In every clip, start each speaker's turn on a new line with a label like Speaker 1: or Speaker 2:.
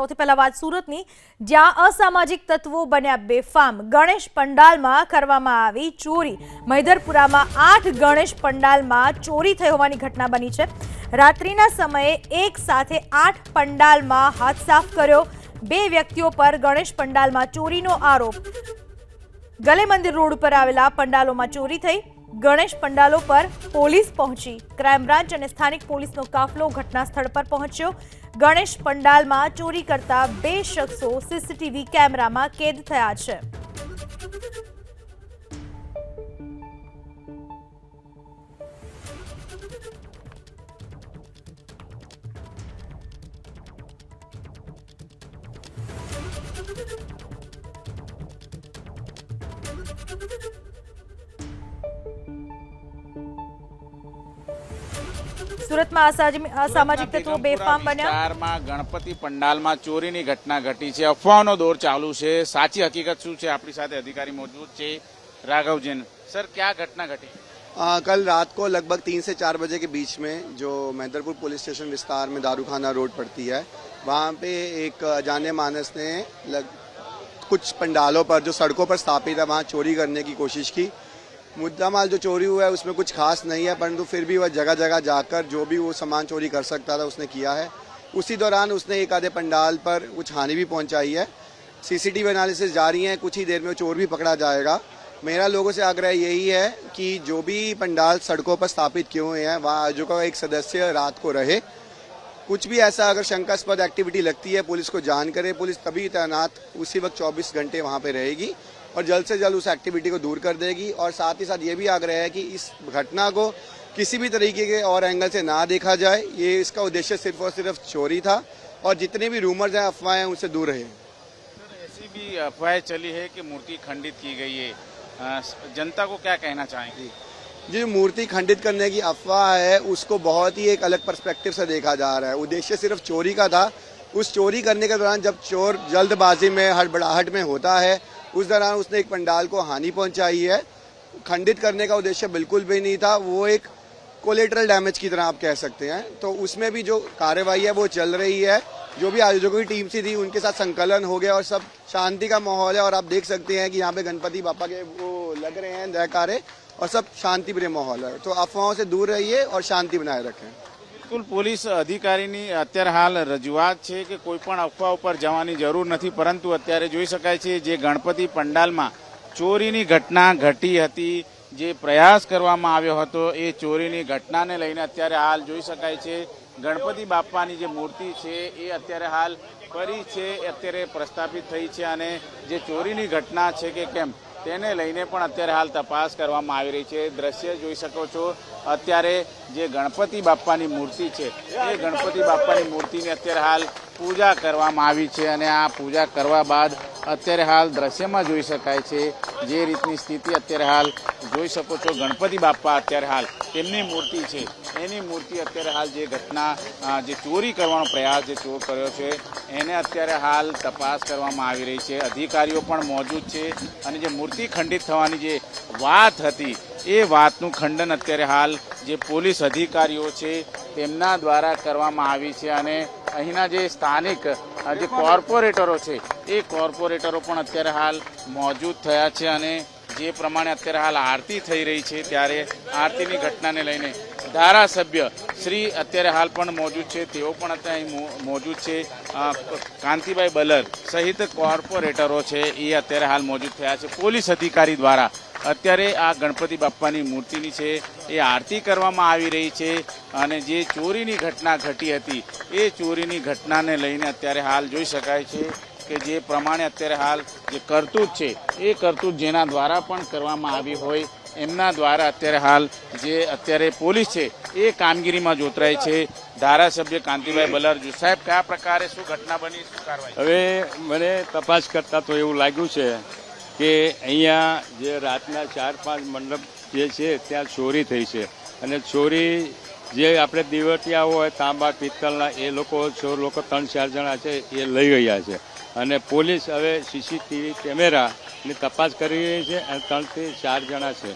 Speaker 1: સૌથી પહેલા વાત સુરતની. જ્યાં અસામાજિક તત્વો બન્યા બેફામ. ગણેશ પંડાલમાં કરવામાં આવી ચોરી. મૈદરપુરામાં આઠ ગણેશ પંડાલમાં ચોરી થઈ હોવાની ઘટના બની છે. રાત્રિના સમયે એક સાથે આઠ પંડાલમાં હાથ સાફ કર્યો. બે વ્યક્તિઓ પર ગણેશ પંડાલમાં ચોરીનો આરોપ. ગલે મંદિર રોડ ઉપર આવેલા પંડાલોમાં ચોરી થઈ. ગણેશ પંડાલો પર પોલીસ પહોંચી. ક્રાઇમ બ્રાન્ચ અને સ્થાનિક પોલીસનો કાફલો ઘટના સ્થળ પર પહોંચ્યો. ગણેશ પંડાલમાં ચોરી કરતા બે શખ્સો સીસીટીવી કેમેરામાં કેદ થયા છે. સુરતમાં અસાજ- અસામાજિક તત્વો બેફામ બન્યા
Speaker 2: વિસ્તારમાં ગણપતિ પંડાલમાં ચોરીની ઘટના ઘટી છે અફવાઓનો દોર ચાલુ છે સાચી હકીકત શું છે આપણી સાથે અધિકારી મોજૂદ છે राघव जैन सर क्या घटना घटी
Speaker 3: आ, कल रात को लगभग तीन से चार बजे के बीच में जो मैदरपुर पुलिस स्टेशन विस्तार में दारूखाना रोड पड़ती है वहाँ पे एक अजाने मानस ने लग, कुछ पंडालों पर जो सड़कों पर स्थापित है वहाँ चोरी करने की कोशिश की मुद्दा माल जो चोरी हुआ है, उसमें कुछ खास नहीं है, परंतु फिर भी वह जगह जगह जाकर जो भी वो सामान चोरी कर सकता था, उसने किया है। उसी दौरान उसने एक आधे पंडाल पर कुछ हानि भी पहुंचाई है। सीसीटीवी एनालिसिस जारी है, कुछ ही देर में वो चोर भी पकड़ा जाएगा। मेरा लोगों से आग्रह यही है कि जो भी पंडाल सड़कों पर स्थापित किए हुए हैं, वहाँ आयोजकों का एक सदस्य रात को रहे। कुछ भी ऐसा अगर शंकास्पद एक्टिविटी लगती है, पुलिस को जान करे। पुलिस तभी तैनात उसी वक्त 24 घंटे वहाँ पे रहेगी। और जल्द से जल्द उस एक्टिविटी को दूर कर देगी और साथ ही साथ ये भी आग्रह है कि इस घटना को किसी भी तरीके के और एंगल से ना देखा जाए। ये इसका उद्देश्य सिर्फ़ और सिर्फ़ चोरी था और जितने भी रूमर्स हैं अफवाहें हैं उनसे दूर रहे।
Speaker 2: सर ऐसी भी अफवाहें चली है कि मूर्ति खंडित की गई है। जनता को क्या कहना चाहेंगे?
Speaker 3: जो मूर्ति खंडित करने की अफवाह है उसको बहुत ही एक अलग पर्सपेक्टिव से देखा जा रहा है। उद्देश्य सिर्फ़ चोरी का था। उस चोरी करने के दौरान जब चोर जल्दबाजी में हड़बड़ाहट में होता है उस दौरान उसने एक पंडाल को हानि पहुंचाई है। खंडित करने का उद्देश्य बिल्कुल भी नहीं था। वो एक कोलेटरल डैमेज की तरह आप कह सकते हैं। तो उसमें भी जो कार्यवाही है, वो चल रही है। जो भी आयोजकों की टीम सी थी, उनके साथ संकलन हो गया और सब शांति का माहौल है। और आप देख सकते हैं कि यहाँ पे गणपति बापा के वो लग रहे हैं, जयकारे, और सब शांति प्रिय माहौल है। तो अफवाहों से दूर रहिए और शांति बनाए रखें।
Speaker 2: બિલકુલ પોલીસ અધિકારીની અત્યારે હાલ રજૂઆત છે કે કોઈ પણ અફવા ઉપર જવાની જરૂર નથી, પરંતુ અત્યારે જોઈ શકાય છે જે ગણપતિ પંડાલમાં ચોરીની ઘટના ઘટી હતી, જે પ્રયાસ કરવામાં આવ્યો હતો, એ ચોરીની ઘટનાને લઈને અત્યારે હાલ જોઈ શકાય છે. ગણપતિ બાપાની જે મૂર્તિ છે, એ અત્યારે હાલ ફરી છે, અત્યારે પ્રસ્થાપિત થઈ છે અને જે ચોરીની ઘટના છે કે કેમ તેને લઈને પણ અત્યારે હાલ તપાસ કરવામાં આવી રહી છે. દ્રશ્ય જોઈ શકો છો, અત્યારે જે ગણપતિ બાપ્પાની મૂર્તિ છે, એ ગણપતિ બાપાની મૂર્તિને અત્યારે હાલ પૂજા કરવામાં આવી છે અને આ પૂજા કરવા બાદ અત્યારે હાલ દ્રશ્યમાં જોઈ શકાય છે જે રીતની સ્થિતિ અત્યારે હાલ જોઈ શકો છો. ગણપતિ બાપા અત્યારે હાલ તેમની મૂર્તિ છે. એની મૂર્તિ અત્યારે હાલ જે ઘટના જે ચોરી કરવાનો પ્રયાસ જે ચોર કર્યો છે, એને અત્યારે હાલ તપાસ કરવામાં આવી રહી છે. અધિકારીઓ પણ મોજૂદ છે અને જે મૂર્તિ ખંડિત થવાની જે વાત હતી, એ વાતનું ખંડન અત્યારે હાલ જે પોલીસ અધિકારીઓ છે, તેમના દ્વારા કરવામાં આવી છે અને અહીંના જે સ્થાનિક જે કોર્પોરેટરો છે, એ કોર્પોરેટરો પણ અત્યારે હાલ મોજૂદ થયા છે અને જે પ્રમાણે અત્યારે હાલ આરતી થઈ રહી છે, ત્યારે આરતીની ઘટનાને લઈને ધારાસભ્ય શ્રી અત્યારે હાલ પણ મોજૂદ છે, તેઓ પણ અત્યારે અહીં મોજૂદ છે. કાંતિભાઈ બલર સહિત કોર્પોરેટરો છે, એ અત્યારે હાલ મોજૂદ થયા છે. પોલીસ અધિકારી દ્વારા અત્યારે આ ગણપતિ બાપ્પાની મૂર્તિની છે, એ આરતી કરવામાં આવી રહી છે અને જે ચોરીની ઘટના ઘટી હતી, એ ચોરીની ઘટનાને લઈને અત્યારે હાલ જોઈ શકાય છે કે જે પ્રમાણે અત્યારે હાલ જે કરતૂત છે, એ કરતૂત જેના દ્વારા પણ કરવામાં આવી હોય, એમના દ્વારા અત્યારે હાલ જે અત્યારે પોલીસ છે, એ કામગીરીમાં જોતરાય છે. ધારાસભ્ય કાંતિભાઈ બલરજુ સાહેબ, કયા પ્રકારે શું ઘટના બની, શું કાર્યવાહી?
Speaker 4: હવે મને તપાસ કરતા તો એવું લાગ્યું છે કે અહીંયા જે રાતના ચાર પાંચ મંડપ જે છે ત્યાં ચોરી થઈ છે. અને ચોરી જે આપણે દિવટિયા હોય તાંબા પિત્તલના એ લોકો ચોર લોકો ત્રણ ચાર જણા છે એ લઈ ગયા છે. અને પોલીસ હવે સીસીટીવી કેમેરાની તપાસ કરી રહી છે અને ત્રણથી ચાર જણા છે.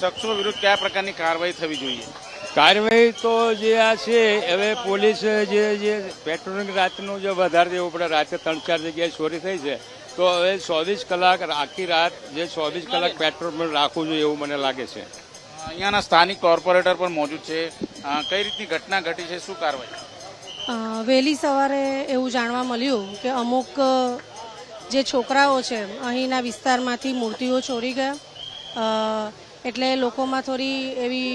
Speaker 2: શખ્સો વિરુદ્ધ કયા પ્રકારની કાર્યવાહી થવી જોઈએ?
Speaker 4: કાર્યવાહી તો જે આ છે હવે પોલીસ જે જે પેટ્રોલિંગ રાતનું જે વધારે દેવું પડે રાતે ત્રણ ચાર જગ્યાએ ચોરી થઈ છે. તો હવે ચોવીસ કલાક આખી રાત જે ચોવીસ કલાક પેટ્રોલ રાખવું જોઈએ એવું મને લાગે છે.
Speaker 2: અહીંયાના સ્થાનિક કોર્પોરેટર પણ મોજૂદ છે. કઈ રીતની ઘટના ઘટી છે? શું કાર્યવાહી
Speaker 5: વહેલી સવારે એવું જાણવા મળ્યું કે અમુક જે છોકરાઓ છે અહીંના વિસ્તારમાંથી મૂર્તિઓ ચોરી ગયા. એટલે લોકોમાં થોડી એવી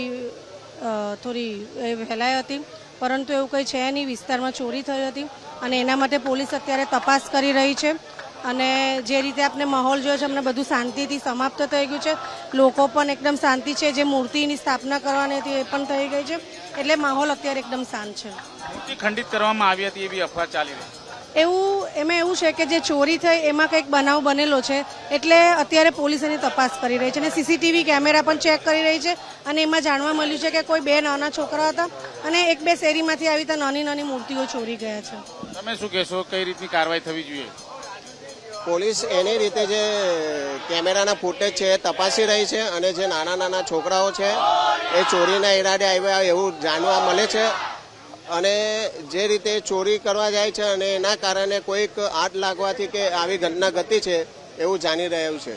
Speaker 5: થોડી એ ફેલાઈ હતી. પરંતુ એવું કંઈ છે નહીં વિસ્તારમાં ચોરી થઈ હતી અને એના માટે પોલીસ અત્યારે તપાસ કરી રહી છે. અને જે રીતે આપણે માહોલ જોયો છે અમને બધું શાંતિથી સમાપ્ત થઈ ગયું છે. લોકો પણ એકદમ શાંતિ છે. જે મૂર્તિની સ્થાપના કરવાની હતી એ પણ થઈ ગઈ છે. એટલે માહોલ અત્યારે એકદમ શાંત છે.
Speaker 2: મૂર્તિ ખંડિત કરવામાં આવી હતી એવી અફવા ચાલી રહી
Speaker 5: એવું એમાં એવું છે કે જે ચોરી થઈ એમાં કંઈક બનાવ બનેલો છે. એટલે અત્યારે પોલીસ એની તપાસ કરી રહી છે અને સીસીટીવી કેમેરા પણ ચેક કરી રહી છે અને એમાં જાણવા મળ્યું છે કે કોઈ બે નાના છોકરા હતા અને એક બે શેરીમાંથી આવી રીતે નાની નાની મૂર્તિઓ ચોરી ગયા છે.
Speaker 2: તમે શું કહેશો? કઈ રીતની કાર્યવાહી થવી જોઈએ?
Speaker 6: પોલીસ એની રીતે જે કેમેરાના ફૂટેજ છે એ તપાસી રહી છે અને જે નાના નાના છોકરાઓ છે એ ચોરીના ઈરાદે આવ્યા એવું જાણવા મળે છે. અને જે રીતે ચોરી કરવા જાય છે અને એના કારણે કોઈક આગ લાગવાથી કે આવી ઘટના ઘટી છે એવું જાણી રહ્યું છે.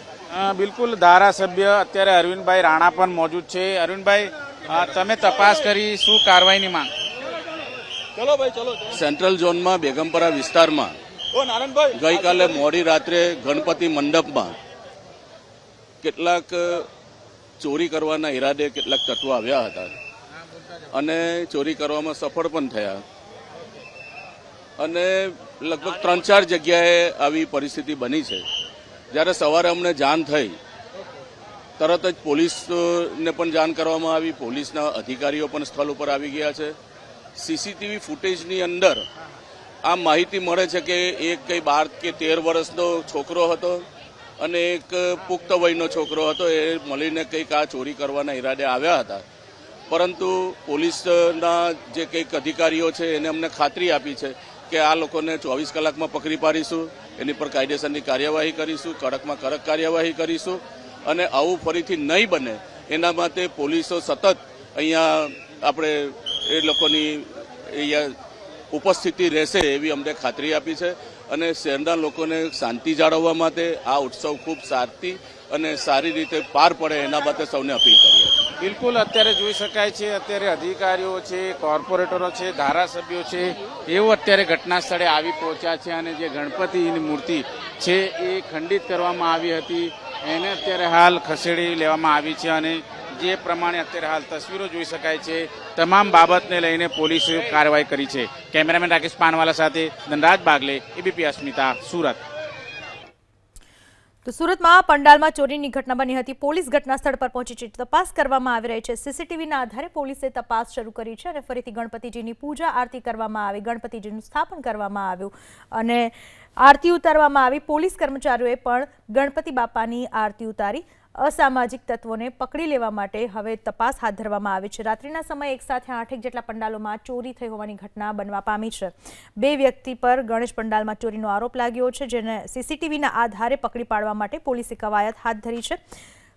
Speaker 2: બિલકુલ ધારાસભ્ય અત્યારે અરવિંદભાઈ રાણા પણ મોજૂદ છે. અરવિંદભાઈ તમે તપાસ કરી શું કાર્યવાહીની માંગ?
Speaker 7: સેન્ટ્રલ ઝોનમાં બેગમપરા વિસ્તારમાં ગઈકાલે મોડી રાત્રે ગણપતિ મંડપમાં કેટલાક ચોરી કરવાના ઈરાદે કેટલાક તત્વો આવ્યા હતા. અને ચોરી કરવામાં સફળ પણ થયા. અને લગભગ ત્રણ ચાર જગ્યાએ આવી પરિસ્થિતિ બની છે. જ્યારે સવારે અમને જાણ થઈ તરત જ પોલીસને પણ જાણ કરવામાં આવી. પોલીસના અધિકારીઓ પણ સ્થળ ઉપર આવી ગયા છે. સીસીટીવી ફૂટેજની અંદર આ માહિતી મળે છે કે એક કઈ બાર કે તેર વર્ષનો છોકરો હતો અને એક પુખ્ત વયનો છોકરો હતો. એ મળીને કંઈક આ ચોરી કરવાના ઈરાદે આવ્યા હતા. પરંતુ પોલીસના જે કંઈક અધિકારીઓ છે એને અમને ખાતરી આપી છે કે આ લોકોને ચોવીસ કલાકમાં પકડી પાડીશું, એની પર કાયદેસરની કાર્યવાહી કરીશું, કડકમાં કડક કાર્યવાહી કરીશું અને આવું ફરીથી નહીં બને. એના માટે પોલીસો સતત અહીંયા આપણે એ લોકોની અહીંયા ઉપસ્થિતિ રહેશે એવી અમને ખાતરી આપી છે અને શહેરના લોકોને શાંતિ જાળવવા માટે આ ઉત્સવ ખૂબ સારથી અને સારી રીતે પાર પડે એના માટે સૌને અપીલ કરીએ.
Speaker 2: બિલકુલ, અત્યારે જોઈ શકાય છે, અત્યારે અધિકારીઓ છે, કોર્પોરેટરો છે, ધારાસભ્યો છે એવો અત્યારે ઘટના સ્થળે આવી પહોંચ્યા છે અને જે ગણપતિની મૂર્તિ છે એ ખંડિત કરવામાં આવી હતી. એને અત્યારે હાલ ખસેડી લેવામાં આવી છે અને જે પ્રમાણે અત્યારે હાલ તસવીરો જોઈ શકાય છે, તમામ બાબતને લઈને પોલીસે કાર્યવાહી કરી છે. કેમેરામેન રાકેશ પાનવાલા સાથે ધનરાજ બાગલે, એબીપી અસ્મિતા, સુરત.
Speaker 1: તો સુરતમાં પંડાલમાં ચોરીની ઘટના બની હતી. પોલીસ ઘટના સ્થળ પર પહોંચી છે. તપાસ કરવામાં આવી રહી છે. સીસીટીવીના આધારે પોલીસે તપાસ શરૂ કરી છે અને ફરીથી ગણપતિજીની પૂજા આરતી કરવામાં આવી. ગણપતિજીનું સ્થાપન કરવામાં આવ્યું અને આરતી ઉતારવામાં આવી. પોલીસ કર્મચારીઓએ પણ ગણપતિ બાપાની આરતી ઉતારી. અસામાજિક તત્વોને પકડી લેવા માટે હવે તપાસ હાથ ધરવામાં આવી છે. રાત્રિના સમયે એક સાથે આઠેક જેટલા પંડાલોમાં ચોરી થઈ હોવાની ઘટના બનવા પામી છે. બે વ્યક્તિ પર ગણેશ પંડાલમાં ચોરીનો આરોપ લાગ્યો છે, જેને સીસીટીવીના આધારે પકડી પાડવા માટે પોલીસે કવાયત હાથ ધરી છે.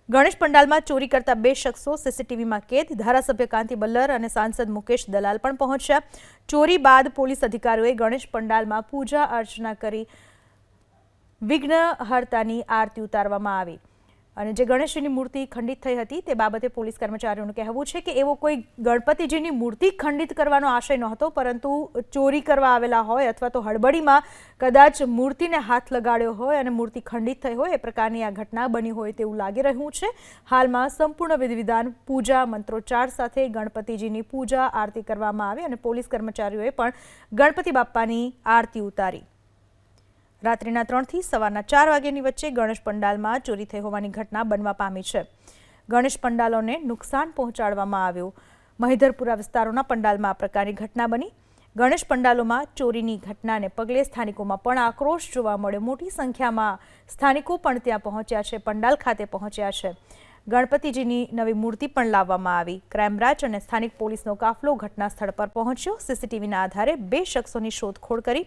Speaker 1: ગણેશ પંડાલમાં ચોરી કરતા બે શખ્સો સીસીટીવીમાં કેદ, ધારાસભ્ય કાંતિ બલ્લર અને સાંસદ મુકેશ દલાલ પણ પહોંચ્યા. ચોરી બાદ પોલીસ અધિકારીઓએ ગણેશ પંડાલમાં પૂજા અર્ચના કરી વિઘ્નહર્તાની આરતી ઉતારવામાં આવી. અને જે ગણેશજીની મૂર્તિ ખંડિત થઈ હતી તે બાબતે પોલીસ કર્મચારીઓનું કહેવું છે કે એવો કોઈ ગણપતિજીની મૂર્તિ ખંડિત કરવાનો આશય નહોતો, પરંતુ ચોરી કરવા આવેલા હોય અથવા તો હડબડીમાં કદાચ મૂર્તિને હાથ લગાડ્યો હોય અને મૂર્તિ ખંડિત થઈ હોય, એ પ્રકારની આ ઘટના બની હોય તેવું લાગી રહ્યું છે. હાલમાં સંપૂર્ણ વિધિવિધાન પૂજા, મંત્રોચ્ચાર સાથે ગણપતિજીની પૂજા, આરતી કરવામાં આવી અને પોલીસ કર્મચારીઓએ પણ ગણપતિ બાપ્પાની આરતી ઉતારી. રાત્રિના ત્રણથી સવારના ચાર વાગ્યાની વચ્ચે ગણેશ પંડાલમાં ચોરી થઈ હોવાની ઘટના બનવા પામી છે. ગણેશ પંડાલોને નુકસાન પહોંચાડવામાં આવ્યું. મહિધરપુરા વિસ્તારોના પંડાલમાં આ પ્રકારની ઘટના બની. ગણેશ પંડાલોમાં ચોરીની ઘટનાને પગલે સ્થાનિકોમાં પણ આક્રોશ જોવા મળ્યો. મોટી સંખ્યામાં સ્થાનિકો પણ ત્યાં પહોંચ્યા છે. પંડાલ ખાતે પહોંચ્યા છે. ગણપતિજીની નવી મૂર્તિ પણ લાવવામાં આવી. ક્રાઇમબ્રાન્ચ અને સ્થાનિક પોલીસનો કાફલો ઘટના સ્થળ પર પહોંચ્યો. સીસીટીવીના આધારે બે શખ્સોની શોધખોળ કરી.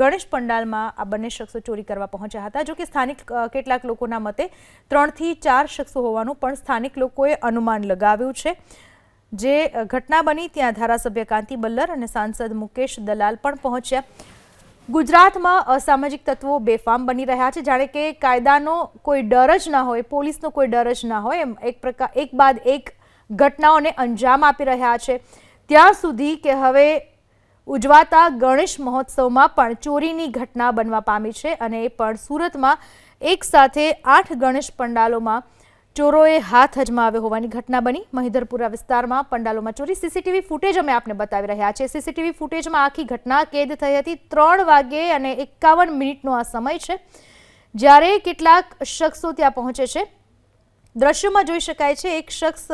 Speaker 1: ગણેશ પંડાલમાં આ બંને શખ્સો ચોરી કરવા પહોંચ્યા હતા. જોકે સ્થાનિક કેટલાક લોકોના મતે ત્રણથી ચાર શખ્સો હોવાનું પણ સ્થાનિક લોકોએ અનુમાન લગાવ્યું છે. જે ઘટના બની ત્યાં ધારાસભ્ય કાંતિ બલ્લર અને સાંસદ મુકેશ દલાલ પણ પહોંચ્યા. ગુજરાતમાં અસામાજિક તત્વો બેફામ બની રહ્યા છે. જાણે કે કાયદાનો કોઈ ડર જ ના હોય, પોલીસનો કોઈ ડર જ ના હોય, એમ એક પ્રકાર એક બાદ એક ઘટનાઓને અંજામ આપી રહ્યા છે. ત્યાં સુધી કે હવે ઉજવાતા ગણેશ મહોત્સવમાં પણ ચોરીની ઘટના બનવા પામી છે અને એ પણ સુરતમાં એક સાથે આઠ ગણેશ પંડાલોમાં ચોરોએ હાથ અજમાવ્યો હોવાની ઘટના બની. મહિધરપુરા વિસ્તારમાં પંડાલોમાં ચોરી. સીસીટીવી ફૂટેજ અમે આપને બતાવી રહ્યા છે સીસીટીવી ફૂટેજમાં આખી ઘટના કેદ થઈ હતી. ત્રણ વાગે અને એકાવન મિનિટનો આ સમય છે. જ્યારે કેટલાક શખ્સો ત્યાં પહોંચે છે. દ્રશ્યોમાં જોઈ શકાય છે, એક શખ્સ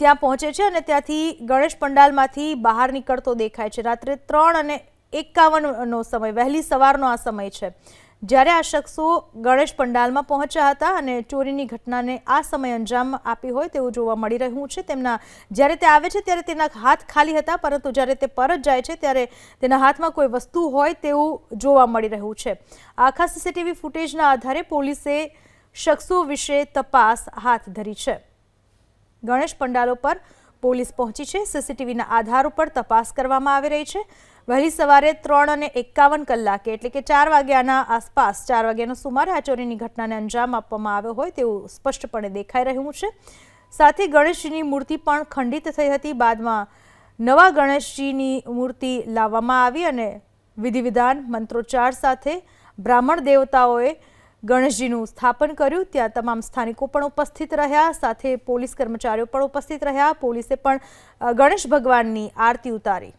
Speaker 1: ત્યાં પહોંચે છે અને ત્યાંથી ગણેશ પંડાલમાંથી બહાર નીકળતો દેખાય છે. રાત્રે ત્રણ અને એકાવનનો સમય, વહેલી સવારનો આ સમય છે. જ્યારે આ શખ્સો ગણેશ પંડાલમાં પહોંચ્યા હતા અને ચોરીની ઘટનાને આ સમય અંજામ આપી હોય તેવું જોવા મળી રહ્યું છે, તેમના જ્યારે તે આવે છે ત્યારે તેના હાથ ખાલી હતા, પરંતુ જ્યારે તે પરત જાય છે ત્યારે તેના હાથમાં કોઈ વસ્તુ હોય તેવું જોવા મળી રહ્યું છે. આખા સીસીટીવી ફૂટેજના આધારે પોલીસે શખ્સો વિશે તપાસ હાથ ધરી છે. ગણેશ પંડાલો પર પોલીસ પહોંચી છે. સીસીટીવીના આધાર ઉપર તપાસ કરવામાં આવી રહી છે. વહેલી સવારે ત્રણ અને એકાવન કલાકે એટલે કે ચાર વાગ્યાના આસપાસ, ચાર વાગ્યાનો સુમારે આ ચોરીની ઘટનાને અંજામ આપવામાં આવ્યો હોય તેવું સ્પષ્ટપણે દેખાઈ રહ્યું છે. સાથે ગણેશજીની મૂર્તિ પણ ખંડિત થઈ હતી. બાદમાં નવા ગણેશજીની મૂર્તિ લાવવામાં આવી અને વિધિ વિધાન મંત્રોચ્ચાર સાથે બ્રાહ્મણ દેવતાઓએ ગણેશજીનું સ્થાપન કર્યું. ત્યાં તમામ સ્થાનિકો પણ ઉપસ્થિત રહ્યા, સાથે પોલીસ કર્મચારીઓ પણ ઉપસ્થિત રહ્યા. પોલીસે પણ ગણેશ ભગવાનની આરતી ઉતારી.